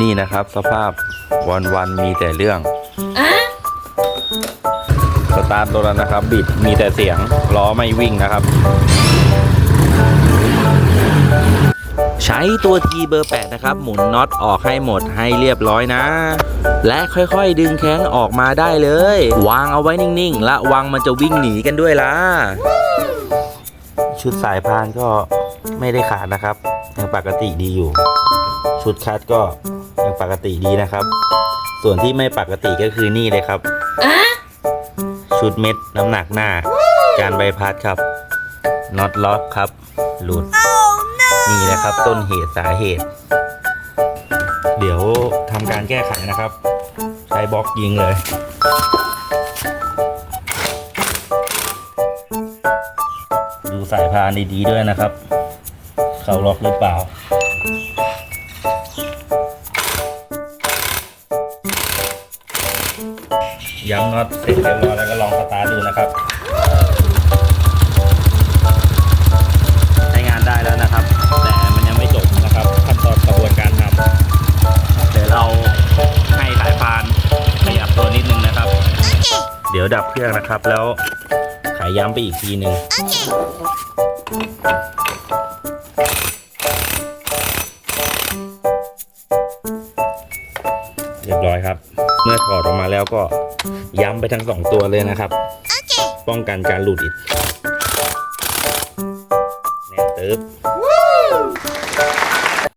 นี่นะครับสภาพวันวันๆมีแต่เรื่องสตาร์ทรถแล้วนะครับ บิดมีแต่เสียงล้อไม่วิ่งนะครับ ใช้ตัว G เบอร์ 8 นะครับ หมุนน็อตออกให้หมดให้เรียบร้อยนะ และค่อยๆ ดึงแข้งออกมาได้เลย วางเอาไว้นิ่งๆ และวางมันจะวิ่งหนีกันด้วยล่ะ ชุดสายพานก็ไม่ได้ขาดนะครับยังปกติดีอยู่ ชุดคัดก็ ยังปกติดีนะครับ ส่วนที่ไม่ปกติก็คือนี่เลยครับ ชุดเม็ดน้ำหนักหน้า การใบพัดครับน็อตล็อกครับ หลุด นี่นะครับ ต้นเหตุสาเหตุ เดี๋ยวทำการแก้ไขนะครับ ใช้บล็อกยิงเลยดูสายพานดีๆด้วยนะครับ เขาล็อกหรือเปล่า ย้ำน็อตเสร็จเรียบร้อยแล้วก็ลองสตาร์ทดูนะครับใช้งานได้แล้วนะครับ แต่มันยังไม่จบนะครับ ขั้นตอนกระบวนการทำเดี๋ยวเราให้สายพานขยับตัวนิดนึงนะครับ เดี๋ยวดับเครื่องนะครับแล้วขายย้ำไปอีกทีหนึ่งเรียบร้อยครับ เมื่อถอดออกมาแล้วก็ ย้ำไปทั้งสองตัวเลยนะครับ ป้องกันการหลุดอิกแน่นเติบ